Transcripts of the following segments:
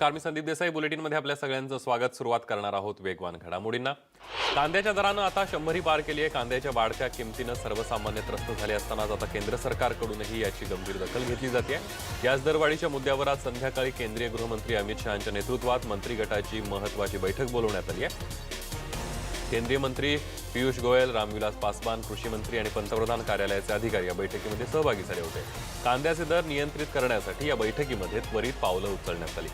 नमस्कार मी संदीप देसाई बुलेटिनमध्ये आपल्या सगळ्यांचं स्वागत. सुरुवात करणार आहोत वेगवान घडामोडींना. कांद्याच्या दरानं आता शंभरी पार केली आहे. कांद्याच्या वाढत्या किमतीनं सर्वसामान्य त्रस्त झाले असतानाच आता केंद्र सरकारकडूनही याची गंभीर दखल घेतली जाते. याच दरवाढीच्या मुद्द्यावर आज संध्याकाळी केंद्रीय गृहमंत्री अमित शहाच्या नेतृत्वात मंत्री गटाची महत्वाची बैठक बोलवण्यात आली आहे. केंद्रीय मंत्री पियुष गोयल रामविलास पासवान कृषी मंत्री आणि पंतप्रधान कार्यालयाचे अधिकारी या बैठकीमध्ये सहभागी झाले होते. कांद्याचे दर नियंत्रित करण्यासाठी या बैठकीमध्ये त्वरित पावलं उचलण्यात आली.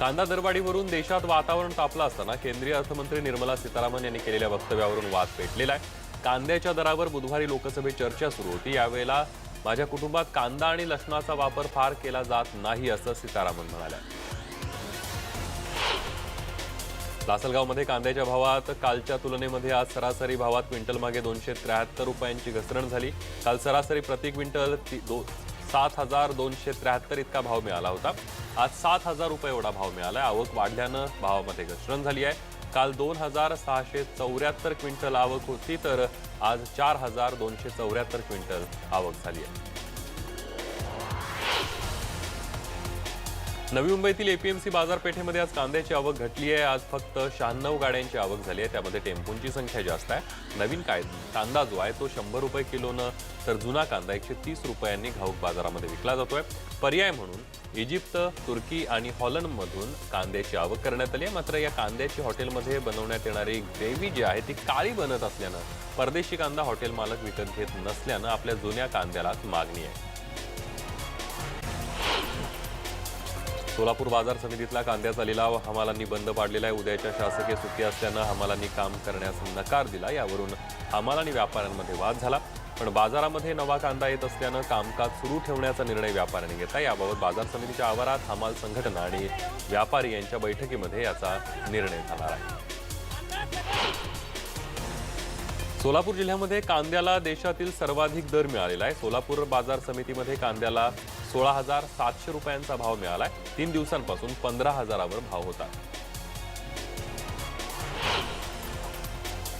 कांदा दरवाढीवरून देशात वातावरण तापलं असताना केंद्रीय अर्थमंत्री निर्मला सीतारामन यांनी केलेल्या वक्तव्यावरून वाद पेटलेला आहे. कांद्याच्या दरावर बुधवारी लोकसभेत चर्चा सुरू होती. यावेळेला माझ्या कुटुंबात कांदा आणि लसणाचा वापर फार केला जात नाही असं सीतारामन म्हणाल्या. लासलगावमध्ये कांद्याच्या भावात कालच्या तुलनेमध्ये आज सरासरी भावात क्विंटल मागे दोनशे त्र्याहत्तर रुपयांची घसरण झाली. काल सरासरी प्रति क्विंटल ती- दो सात हजार दोनशे त्र्याहत्तर इतका भाव मिळाला होता. आज सात हजार रुपये एवढा भाव मिळाला आवक वाढल्यानं भावामध्ये घसरण झाली आहे. काल दोन हजार सहाशे चौऱ्याहत्तर क्विंटल आवक होती तर आज चार हजार दोनशे चौऱ्याहत्तर क्विंटल आवक झाली आहे. नवी मुंबईतील एपीएमसी बाजारपेठेमध्ये आज कांद्याची आवक घटली आहे. आज फक्त शहाण्णव गाड्यांची आवक झाली आहे. त्यामध्ये टेम्पोंची संख्या जास्त आहे. नवीन काय कांदा जो आहे तो शंभर रुपये किलोनं तर जुना कांदा एकशे तीस रुपयांनी घाऊक बाजारामध्ये विकला जातोय. पर्याय म्हणून इजिप्त तुर्की आणि हॉलंडमधून कांद्याची आवक करण्यात आली आहे. मात्र या कांद्याची हॉटेलमध्ये बनवण्यात येणारी ग्रेव्ही जी आहे ती काळी बनत असल्यानं परदेशी कांदा हॉटेल मालक विकत घेत नसल्यानं आपल्या जुन्या कांद्यालाच मागणी आहे. सोलापूर बाजार समितीतला कांद्याचा लिलाव हमालांनी बंद पाडलेला आहे. उद्याच्या शासकीय सुट्टी असल्यानं हमालांनी काम करण्यास नकार दिला. यावरून हमाल आणि व्यापाऱ्यांमध्ये वाद झाला. पण बाजारामध्ये नवा कांदा येत असल्यानं कामकाज सुरू ठेवण्याचा निर्णय व्यापाऱ्यांनी घेतला. याबाबत बाजार समितीच्या आवारात हमाल संघटना आणि व्यापारी यांच्या बैठकीमध्ये याचा निर्णय झाला आहे. सोलापूर जिल्ह्यामध्ये कांद्याला देशातील सर्वाधिक दर मिळालेला आहे. सोलापूर बाजार समितीमध्ये कांद्याला सोळा हजार सातशे रुपयांचा भाव मिळालाय. तीन दिवसांपासून पंधरा हजारावर भाव होता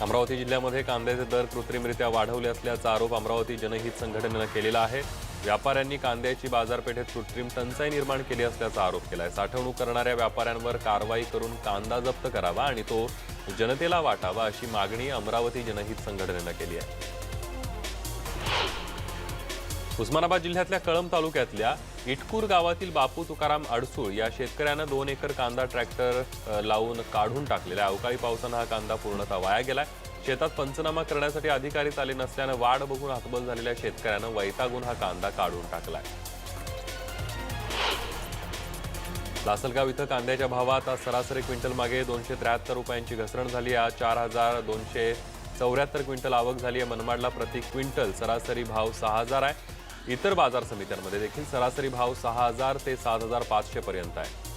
अमरावती जिल्ह्यामध्ये कांद्याचे दर कृत्रिमरित्या वाढवले असल्याचा आरोप अमरावती जनहित संघटनेनं केलेला आहे. व्यापाऱ्यांनी कांद्याची बाजारपेठेत कृत्रिम टंचाई निर्माण केली असल्याचा आरोप केलाय. साठवणूक करणाऱ्या व्यापाऱ्यांवर कारवाई करून कांदा जप्त करावा आणि तो जनतेला वाटावा अशी मागणी अमरावती जनहित संघटनेनं केली आहे. उस्मानाबाद जिल्ह्यातल्या कळंब तालुक्यातल्या इटकूर गावातील बापू तुकाराम अडसूळ या शेतकऱ्यानं दोन एकर कांदा ट्रॅक्टर लावून काढून टाकलेला आहे. अवकाळी पावसानं हा कांदा पूर्णतः वाया गेलाय. शेतात पंचनामा करण्यासाठी अधिकारीच आले नसल्यानं वाढ बघून हतबल झालेल्या शेतकऱ्यानं वैतागून हा कांदा काढून टाकलाय. लासलगाव इथं कांद्याच्या भावात आज सरासरी क्विंटल मागे दोनशे त्र्याहत्तर रुपयांची घसरण झाली आज चार हजार दोनशे चौऱ्याहत्तर क्विंटल आवक झाली आहे. मनमाडला प्रति क्विंटल सरासरी भाव सहा हजार आहे. इतर बाजार समित्यांमध्ये देखील सरासरी भाव सहा हजार ते सात हजार पाचशे पर्यंत आहे.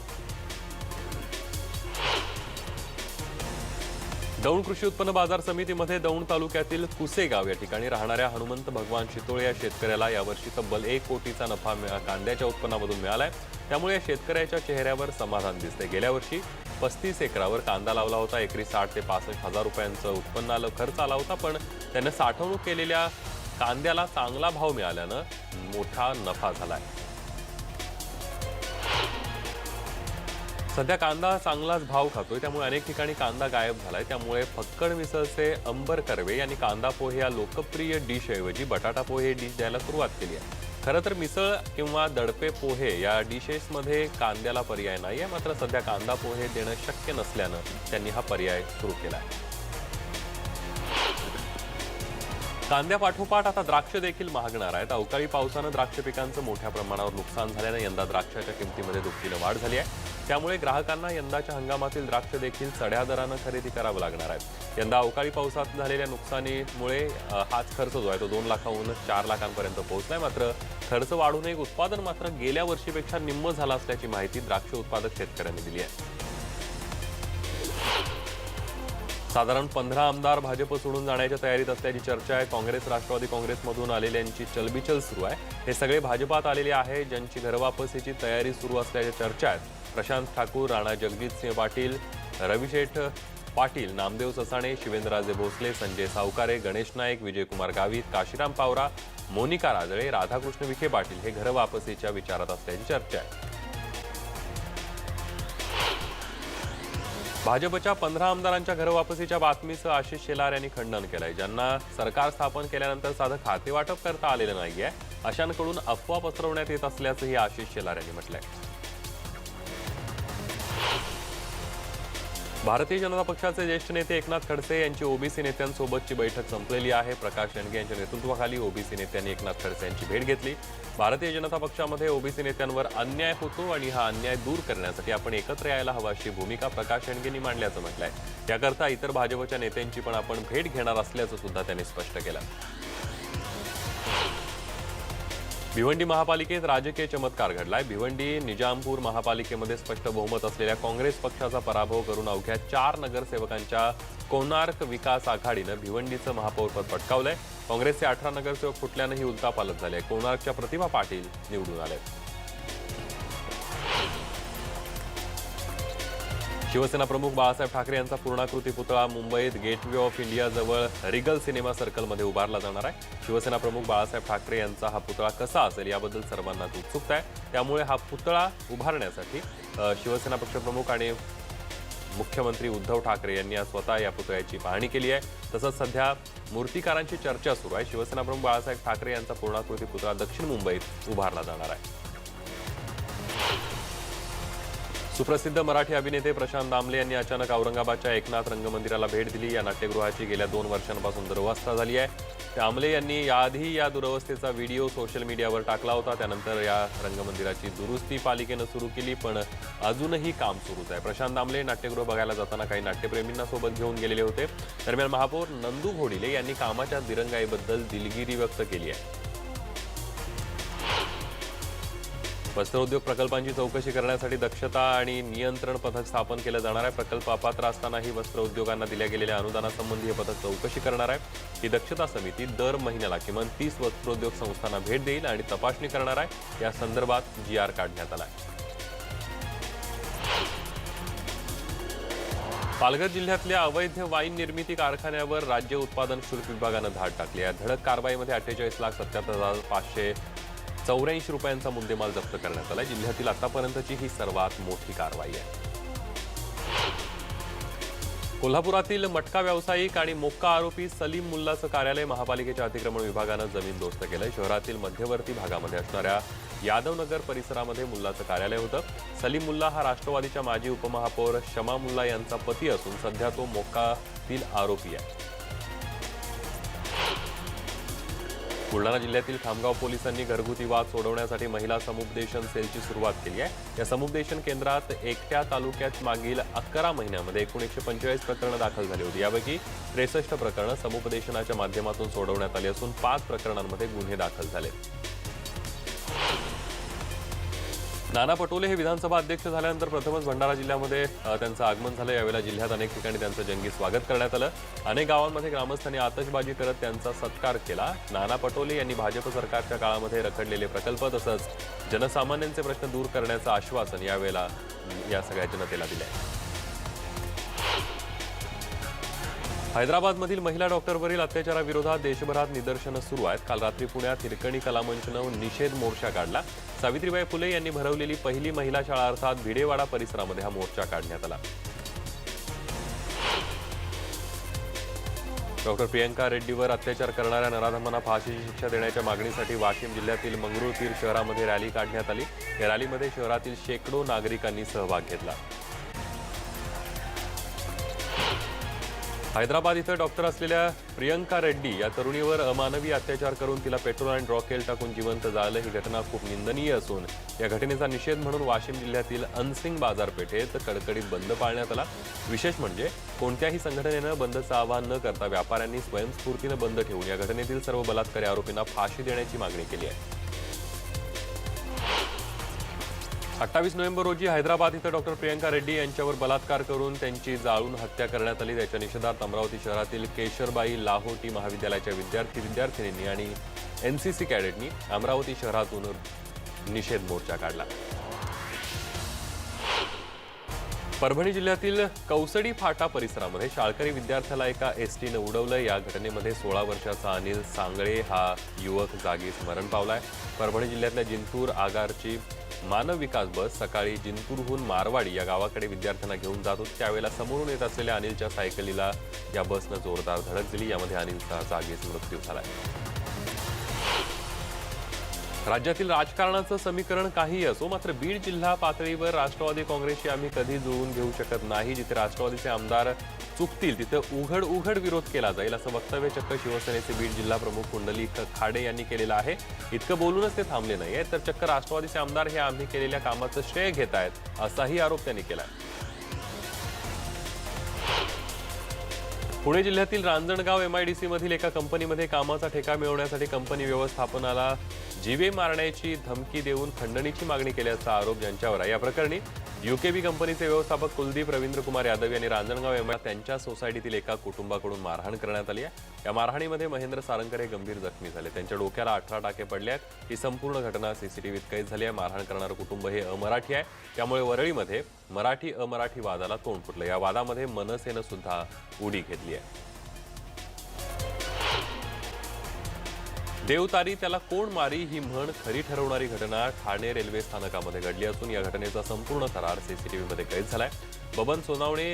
दौंड कृषी उत्पन्न बाजार समितीमध्ये दौंड तालुक्यातील कुसेगाव या ठिकाणी राहणाऱ्या हनुमंत भगवान शितोळे या शेतकऱ्याला यावर्षी तब्बल एक कोटीचा नफा मिळा- कांद्याच्या उत्पन्नामधून मिळालाय. त्यामुळे या शेतकऱ्याच्या चेहऱ्यावर समाधान दिसते गेल्या वर्षी पस्तीस एकरावर कांदा लावला होता. एकरी साठ ते पासष्ट हजार रुपयांचं उत्पन्न आलं. खर्च आला होता पण त्यानं साठवणूक केलेल्या कांद्याला चांगला भाव मिळाल्यानं मोठा नफा झालाय. सध्या कांदा चांगलाच भाव खातोय त्यामुळे अनेक ठिकाणी कांदा गायब झालाय. त्यामुळे फक्कड मिसळचे अंबर कर्वे यांनी कांदा पोहे या लोकप्रिय डिश ऐवजी बटाटा पोहे डिश द्यायला सुरुवात केली आहे. खरं तर मिसळ किंवा दडपे पोहे या डिशेसमध्ये कांद्याला पर्याय नाही आहे मात्र सध्या कांदा पोहे देणं शक्य नसल्यानं त्यांनी हा पर्याय सुरू केला आहे. कांद्यापाठोपाठ आता द्राक्ष देखील महागणार आहेत. अवकाळी पावसानं द्राक्ष पिकांचं मोठ्या प्रमाणावर नुकसान झाल्यानं यंदा द्राक्षाच्या किमतीमध्ये दुपटीनं वाढ झाली आहे. त्यामुळे ग्राहकांना यंदाच्या हंगामातील द्राक्ष देखील चढ्या दरानं खरेदी करावं लागणार आहे. यंदा अवकाळी पावसात झालेल्या नुकसानीमुळे हाच खर्च जो आहे तो दोन लाखाहून चार लाखांपर्यंत पोहोचलाय. मात्र खर्च वाढून एक उत्पादन मात्र गेल्या वर्षीपेक्षा निम्म झालं असल्याची माहिती द्राक्ष उत्पादक शेतकऱ्यांनी दिली आहे. साधारण पंधरा आमदार भाजप सोडून जाण्याच्या तयारीत असल्याची चर्चा आहे. काँग्रेस राष्ट्रवादी काँग्रेसमधून आलेल्यांची चलबिचल सुरू आहे. हे सगळे भाजपात आलेले आहे ज्यांची घरवापसीची तयारी सुरू असल्याच्या चर्चा आहेत. प्रशांत ठाकूर राणा जगजितसिंह पाटील रविशेठ पाटील नामदेव ससाणे शिवेंद्रराजे भोसले संजय सावकारे गणेश नाईक विजयकुमार गावित काशीराम पावरा मोनिका राजळे राधाकृष्ण विखे पाटील हे घरवापसीच्या विचारात असल्याची चर्चा आहे. भाजपच्या पंधरा आमदारांच्या घरवापसीच्या बातमीचं आशिष शेलार यांनी खंडन केलंय ज्यांना सरकार स्थापन केल्यानंतर साधं खाते वाटप करता आलेलं नाहीये. अशांकडून अफवा पसरवण्यात येत असल्याचंही आशिष शेलार यांनी म्हटलंय. भारतीय जनता पक्षाचे ज्येष्ठ नेते एकनाथ खडसे यांची ओबीसी नेत्यांसोबतची बैठक संपलेली आहे. प्रकाश शेंडगे यांच्या नेतृत्वाखाली ओबीसी नेत्यांनी एकनाथ खडसे यांची भेट घेतली. भारतीय जनता पक्षामध्ये ओबीसी नेत्यांवर अन्याय होतो आणि हा अन्याय दूर करण्यासाठी आपण एकत्र यायला हवा अशी भूमिका प्रकाश शेंडगेंनी मांडल्याचं म्हटलंय. याकरता इतर भाजपच्या नेत्यांची पण आपण भेट घेणार असल्याचं सुद्धा त्यांनी स्पष्ट केलं. भिवंडी महापालिकेत राजकीय चमत्कार घडलाय. भिवंडी निजामपूर महापालिकेमध्ये स्पष्ट बहुमत असलेल्या काँग्रेस पक्षाचा पराभव करून अवघ्या चार नगरसेवकांच्या कोणार्क विकास आघाडीनं भिवंडीचं महापौरपद पटकावलंय. काँग्रेसचे अठरा नगरसेवक फुटल्यानंही उलटापालट झाले. कोणार्कच्या प्रतिभा पाटील निवडून आले शिवसेना प्रमुख बाळासाहेब ठाकरे यांचा पूर्णाकृती पुतळा मुंबईत गेटवे ऑफ इंडियाजवळ रिगल सिनेमा सर्कलमध्ये उभारला जाणार आहे. शिवसेना प्रमुख बाळासाहेब ठाकरे यांचा हा पुतळा कसा असेल याबद्दल सर्वांनाच उत्सुकता आहे. त्यामुळे हा पुतळा उभारण्यासाठी शिवसेना पक्षप्रमुख आणि मुख्यमंत्री उद्धव ठाकरे यांनी आज स्वतः या पुतळ्याची पाहणी केली आहे. तसंच सध्या मूर्तिकारांची चर्चा सुरू आहे. शिवसेना प्रमुख बाळासाहेब ठाकरे यांचा पूर्णाकृती पुतळा दक्षिण मुंबईत उभारला जाणार आहे. सुप्रसिद्ध मराठी अभिनेते प्रशांत दामले यांनी अचानक औरंगाबादच्या एकनाथ रंगमंदिराला भेट दिली. या नाट्यगृहाची गेल्या दोन वर्षांपासून दुरवस्था झाली आहे. दामले यांनी याआधी या दुरवस्थेचा व्हिडिओ सोशल मीडियावर टाकला होता. त्यानंतर या रंगमंदिराची दुरुस्ती पालिकेनं सुरू केली पण अजूनही काम सुरूच आहे. प्रशांत दामले नाट्यगृह बघायला जाताना काही नाट्यप्रेमींना सोबत घेऊन गेलेले होते. दरम्यान महापौर नंदू घोडिले यांनी कामाच्या दिरंगाईबद्दल दिलगिरी व्यक्त केली आहे. वस्त्रोद्योग प्रकल्पांची चौकशी करण्यासाठी दक्षता आणि नियंत्रण पथक स्थापन केलं जाणार आहे. प्रकल्प अपात्र असतानाही वस्त्र उद्योगांना दिल्या गेलेल्या अनुदानासंबंधी हे पथक चौकशी करणार आहे. ही दक्षता समिती दर महिन्याला किमान तीस वस्त्रोद्योग संस्थांना भेट देईल आणि तपासणी करणार आहे. या संदर्भात जी आर काढण्यात आला आहे. पालघर जिल्ह्यातल्या अवैध वाईन निर्मिती कारखान्यावर राज्य उत्पादन शुल्क विभागानं धाड टाकली आहे. धडक कारवाईमध्ये अठ्ठेचाळीस लाख सत्याहत्तर हजार पाचशे चौऱ्याऐंशी रुपयांचा मुद्देमाल जप्त करण्यात आला जिल्ह्यातील आतापर्यंतची ही सर्वात मोठी कारवाई आहे. कोल्हापुरातील मटका व्यावसायिक आणि मोक्का आरोपी सलीम मुल्लाचं कार्यालय महापालिकेच्या अतिक्रमण विभागानं जमीन दोस्त केलंय. शहरातील मध्यवर्ती भागामध्ये असणाऱ्या यादवनगर परिसरामध्ये मुल्लाचं कार्यालय होतं. सलीम मुल्ला हा राष्ट्रवादीच्या माजी उपमहापौर शमा मुल्ला यांचा पती असून सध्या तो मोक्कातील आरोपी आहे. बुलढाणा जिल्ह्यातील खामगाव पोलिसांनी घरगुती वाद सोडवण्यासाठी महिला समुपदेशन सेलची सुरुवात केली आहे. या समुपदेशन केंद्रात एकट्या तालुक्यात मागील अकरा महिन्यामध्ये एकूण एकशे पंचेचाळीस प्रकरणं दाखल झाली होती. यापैकी त्रेसष्ट प्रकरणं समुपदेशनाच्या माध्यमातून सोडवण्यात आली असून पाच प्रकरणांमध्ये गुन्हे दाखल झाले. नाना पटोले हे विधानसभा अध्यक्ष झाल्यानंतर प्रथमच भंडारा जिल्ह्यामध्ये त्यांचं आगमन झालं. यावेळेला जिल्ह्यात अनेक ठिकाणी त्यांचं जंगी स्वागत करण्यात आलं. अनेक गावांमध्ये ग्रामस्थांनी आतषबाजी करत त्यांचा सत्कार केला. नाना पटोले यांनी भाजप सरकारच्या काळामध्ये रखडलेले प्रकल्प तसंच जनसामान्यांचे प्रश्न दूर करण्याचं आश्वासन यावेळेला या सगळ्या जनतेला दिलं आहे हैदराबादमधील महिला डॉक्टरवरील अत्याचाराविरोधात देशभरात निदर्शनं सुरू आहेत. काल रात्री पुण्यात हिरकणी कलामंचनं निषेध मोर्चा काढला. सावित्रीबाई फुले यांनी भरवलेली पहिली महिला शाळा अर्थात भिडेवाडा परिसरामध्ये हा मोर्चा काढण्यात आला. डॉक्टर प्रियंका रेड्डीवर अत्याचार करणाऱ्या नराधमांना फाशीची शिक्षा देण्याच्या मागणीसाठी वाशिम जिल्ह्यातील मंगरुळपीर शहरामध्ये रॅली काढण्यात आली. या रॅलीमध्ये शहरातील शेकडो नागरिकांनी सहभाग घेतला. हैदराबाद इथं डॉक्टर असलेल्या प्रियंका रेड्डी या तरुणीवर अमानवी अत्याचार करून तिला पेट्रोल आणि रॉकेल टाकून जिवंत जाळलं ही घटना खूप निंदनीय असून या घटनेचा निषेध म्हणून वाशिम जिल्ह्यातील अनसिंग बाजारपेठेत कडकडीत बंद पाळण्यात आला. विशेष म्हणजे कोणत्याही संघटनेनं बंदचं आवाहन न करता व्यापाऱ्यांनी स्वयंस्फूर्तीनं बंद ठेवून या घटनेतील सर्व बलात्कारी आरोपींना फाशी देण्याची मागणी केली आहे. अठ्ठावीस नोव्हेंबर रोजी हैदराबाद इथं डॉक्टर प्रियंका रेड्डी यांच्यावर बलात्कार करून त्यांची जाळून हत्या करण्यात आली. त्याच्या निषेधार्थ अमरावती शहरातील केशरबाई लाहोटी महाविद्यालयाच्या विद्यार्थी विद्यार्थिनींनी आणि एनसीसी कॅडेटनी अमरावती शहरातून निषेध मोर्चा काढला. परभणी जिल्ह्यातील कौसडी फाटा परिसरामध्ये शाळकरी विद्यार्थ्याला एका एस टीनं उडवलं. या घटनेमध्ये सोळा वर्षाचा अनिल सांगळे हा युवक जागीच मरण पावलाय. परभणी जिल्ह्यातल्या जिंतूर आगारची मानव विकास बस सकाळी जिंतूरहून मारवाडी या गावाकडे विद्यार्थ्यांना घेऊन जात होती. त्यावेळेला समोरून येत असलेल्या अनिलच्या सायकलीला या बसनं जोरदार धडक दिली. यामध्ये अनिलचा जागीच मृत्यू झालाय राज्यातील राजकारणाचं समीकरण काही असो मात्र बीड जिल्हा पातळीवर राष्ट्रवादी काँग्रेसशी आम्ही कधी जुळवून घेऊ शकत नाही. जिथे राष्ट्रवादीचे आमदार चुकतील तिथं उघड उघड विरोध केला जाईल असं वक्तव्य चक्क शिवसेनेचे बीड जिल्हा प्रमुख कुंडलिक खाडे यांनी केलेलं आहे. इतकं बोलूनच ते थांबले नाही तर चक्क राष्ट्रवादीचे आमदार हे आम्ही केलेल्या कामाचं श्रेय घेत आहेत असाही आरोप त्यांनी आहे पुणे जिल्ह्यातील रांजणगाव एमआयडीसी मधील एका कंपनीमध्ये कामाचा ठेका मिळवण्यासाठी कंपनी व्यवस्थापनाला जीवे मारण्याची धमकी देऊन खंडणीची मागणी केल्याचा आरोप ज्यांच्यावर आहे. या प्रकरणी युकेबी कंपनीचे व्यवस्थापक कुलदीप रवींद्र कुमार यादव यांनी रांजणगाव एमआय त्यांच्या सोसायटीतील एका कुटुंबाकडून मारहाण करण्यात आली आहे. या मारहाणीमध्ये महेंद्र सारंकर हे गंभीर जखमी झाले. त्यांच्या डोक्याला अठरा टाके पडले आहेत ही संपूर्ण घटना सीसीटीव्हीत कैद झाली आहे. मारहाण करणारं कुटुंब हे अमराठी आहे. त्यामुळे वरळीमध्ये मराठी अमराठी वादाला तोंड फुटलं. या वादामध्ये मनसेनं सुद्धा उडी घेतली आहे. देवतारी त्याला कोण मारी ही म्हण खरी ठरवणारी घटना ठाणे रेल्वे स्थानकामध्ये घडली असून या घटनेचा संपूर्ण थरार सीसीटीव्हीमध्ये कैद झालाय. बबन सोनावणे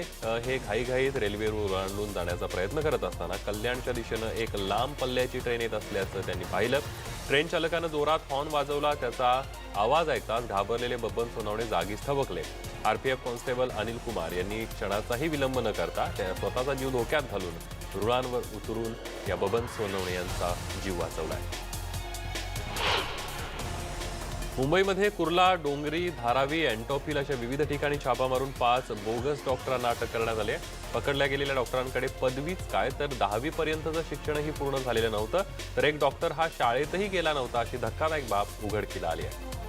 हे घाईघाईत रेल्वे ओलांडून जाण्याचा प्रयत्न करत असताना कल्याणच्या दिशेनं एक लांब पल्ल्याची ट्रेन येत असल्याचं त्यांनी पाहिलं. ट्रेन चालकानं जोरात हॉर्न वाजवला त्याचा आवाज ऐकताच घाबरलेले बबन सोनावणे जागीच थबकले. आरपीएफ कॉन्स्टेबल अनिल कुमार यांनी क्षणाचाही विलंब न करता त्या स्वतःचा जीव धोक्यात घालून रुळांवर उतरून या बबन सोनवणे यांचा जीव वाचवलाय मुंबईमध्ये कुर्ला डोंगरी धारावी अँटॉफिल अशा विविध ठिकाणी छापा मारून पाच बोगस डॉक्टरांना अटक करण्यात आली पकडल्या गेलेल्या डॉक्टरांकडे पदवीच काय? तर दहावीपर्यंतचं शिक्षणही पूर्ण झालेलं नव्हतं. तर एक डॉक्टर हा शाळेतही गेला नव्हता अशी धक्कादायक बाब उघडकीला आली आहे.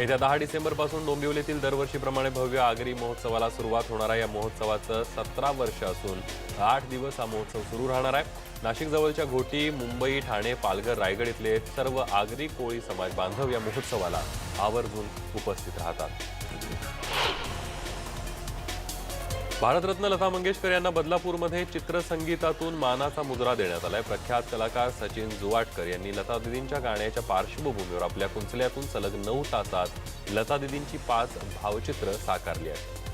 येत्या दहा डिसेंबरपासून डोंबिवलीतील दरवर्षीप्रमाणे भव्य आगरी महोत्सवाला सुरुवात होणार आहे. या महोत्सवाचं सतरा वर्ष असून आठ दिवस हा महोत्सव सुरू राहणार आहे. नाशिकजवळच्या घोटी मुंबई ठाणे पालघर रायगड इथले सर्व आगरी कोळी समाज बांधव या महोत्सवाला आवर्जून उपस्थित राहतात. भारतरत्न लता मंगेशकर यांना बदलापूरमध्ये चित्रसंगीतातून मानाचा मुद्रा देण्यात आलाय. प्रख्यात कलाकार सचिन जुवाटकर यांनी लता दिदींच्या गाण्याच्या पार्श्वभूमीवर आपल्या कुंचल्यातून सलग नऊ तासात लता दिदींची पाच भावचित्र साकारली आहेत.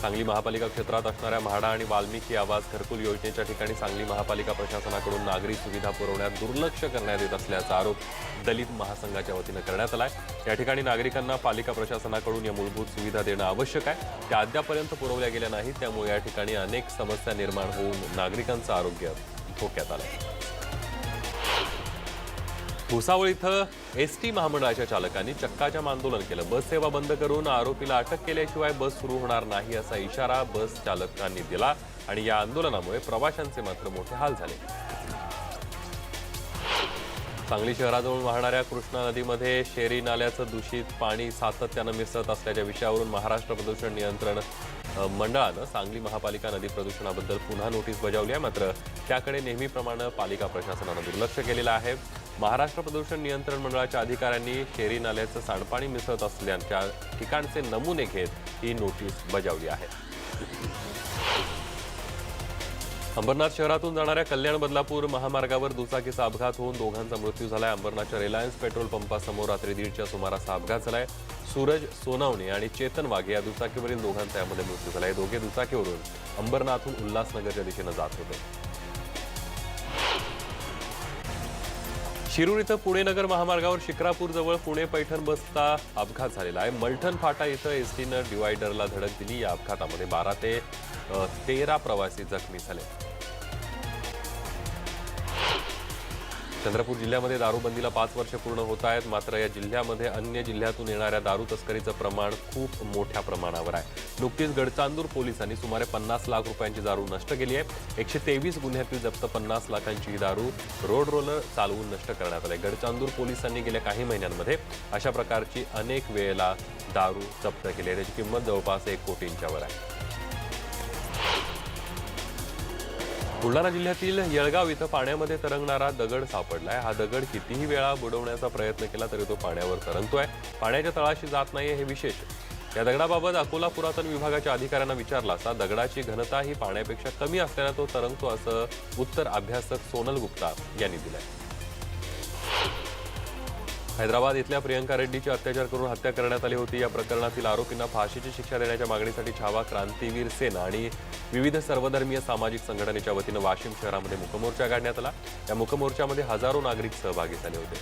सांगली महापालिका क्षेत्रात असणाऱ्या म्हाडा आणि वाल्मिकी आवाज घरकुल योजनेच्या ठिकाणी सांगली महापालिका प्रशासनाकडून नागरी सुविधा पुरवण्यात दुर्लक्ष करण्यात येत असल्याचा आरोप दलित महासंघाच्या वतीनं करण्यात आला आहे या ठिकाणी नागरिकांना पालिका प्रशासनाकडून या मूलभूत सुविधा देणं आवश्यक आहे. त्या अद्यापर्यंत पुरवल्या गेल्या नाहीत. त्यामुळे या ठिकाणी अनेक समस्या निर्माण होऊन नागरिकांचं आरोग्य धोक्यात आलंय. भुसावळ इथं एस टी महामंडळाच्या चालकांनी चक्काजाम आंदोलन केलं. बस सेवा बंद करून आरोपीला अटक केल्याशिवाय बस सुरू होणार नाही असा इशारा बस चालकांनी दिला आणि या आंदोलनामुळे प्रवाशांचे मात्र मोठे हाल झाले. सांगली शहराजवळ वाहणाऱ्या कृष्णा नदीमध्ये शेरी नाल्याचं दूषित पाणी सातत्यानं मिसळत असल्याच्या विषयावरून महाराष्ट्र प्रदूषण नियंत्रण मंडळानं सांगली महापालिका नदी प्रदूषणाबद्दल पुन्हा नोटीस बजावली आहे. मात्र त्याकडे नेहमीप्रमाणे पालिका प्रशासनानं दुर्लक्ष केलेलं आहे. महाराष्ट्र प्रदूषण नियंत्रण मंडळाच्या अधिकाऱ्यांनी शेरी नाल्याचं सांडपाणी मिसळत असल्याच्या ठिकाणचे नमुने घेत ही नोटीस बजावली आहे. अंबरनाथ शहरातून जाणाऱ्या कल्याण बदलापूर महामार्गावर दुचाकीचा अपघात होऊन दोघांचा मृत्यू झालाय. अंबरनाथच्या रिलायन्स पेट्रोल पंपासमोर रात्री दीडच्या सुमारास हा अपघात झालाय. सूरज सोनावणे आणि चेतन वाघे या दुचाकीवरील दोघांचा यामध्ये मृत्यू झालाय. दोघे दुचाकीवरून अंबरनाथहून उल्हासनगरच्या दिशेनं जात होते. शिरूर इथं पुणे नगर महामार्गावर शिक्रापूरजवळ पुणे पैठण बसचा अपघात झालेला आहे. मलठण फाटा इथं एसटीनं डिवायडरला धडक दिली. या अपघातामध्ये बारा ते तेरा प्रवासी जखमी झाले. चंद्रपूर जिल्ह्यामध्ये दारूबंदीला पाच वर्ष पूर्ण होत आहेत. मात्र या जिल्ह्यामध्ये अन्य जिल्ह्यातून येणाऱ्या दारू तस्करीचं प्रमाण खूप मोठ्या प्रमाणावर आहे. नुकतीच गडचांदूर पोलिसांनी सुमारे पन्नास लाख रुपयांची दारू नष्ट केली आहे. एकशे तेवीस गुन्ह्यातील जप्त पन्नास लाखांची ही दारू रोड रोलर चालवून नष्ट करण्यात आली गडचांदूर पोलिसांनी गेल्या काही महिन्यांमध्ये अशा प्रकारची अनेक वेळेला दारू जप्त केली आहे. त्याची किंमत जवळपास एक कोटींच्यावर आहे. बुलढाणा जिल्ह्यातील येळगाव इथं पाण्यामध्ये तरंगणारा दगड सापडलाय. हा दगड कितीही वेळा बुडवण्याचा प्रयत्न केला तरी तो पाण्यावर तरंगतोय. पाण्याच्या तळाशी जात नाहीये हे विशेष. या दगडाबाबत अकोला पुरातन विभागाच्या अधिकाऱ्यांना विचारला असता दगडाची घनता ही पाण्यापेक्षा कमी असल्यानं तो तरंगतो असं उत्तर अभ्यासक सोनल गुप्ता यांनी दिलंय. हैदराबाद इथल्या प्रियंका रेड्डीची अत्याचार करून हत्या करण्यात आली होती. या प्रकरणातील आरोपींना फाशीची शिक्षा देण्याच्या मागणीसाठी छावा क्रांतीवीर सेना आणि विविध सर्वधर्मीय सामाजिक संघटनेच्या वतीनं वाशिम शहरामध्ये मुकमोर्चा काढण्यात आला. या मुकमोर्चामध्ये हजारो नागरिक सहभागी झाले होते.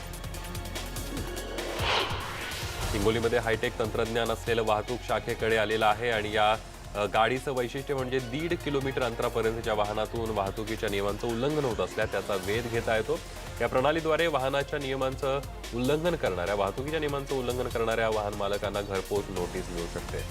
हिंगोलीमध्ये हायटेक तंत्रज्ञान असलेलं वाहतूक शाखेकडे आलेलं आहे आणि या गाडीचं वैशिष्ट्य म्हणजे दीड किलोमीटर अंतरापर्यंतच्या वाहनातून वाहतुकीच्या नियमांचं उल्लंघन होत असल्या त्याचा वेध घेता येतो. या प्रणालीद्वारे वाहनाच्या नियमांचं उल्लंघन करणाऱ्या वाहतुकीच्या नियमांचं उल्लंघन करणाऱ्या वाहन मालकांना घरपोच नोटीस मिळू शकते.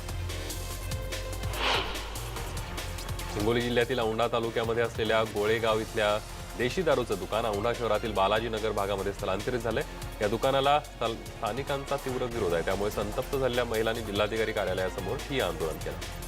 हिंगोली जिल्ह्यातील औंढा तालुक्यामध्ये असलेल्या गोळेगाव इथल्या देशी दारूचं दुकान औंढा शहरातील बालाजीनगर भागामध्ये स्थलांतरित झालंय. या दुकानाला स्थानिकांचा तीव्र विरोध आहे. त्यामुळे संतप्त झालेल्या महिलांनी जिल्हाधिकारी कार्यालयासमोर ठिय्या आंदोलन केलं.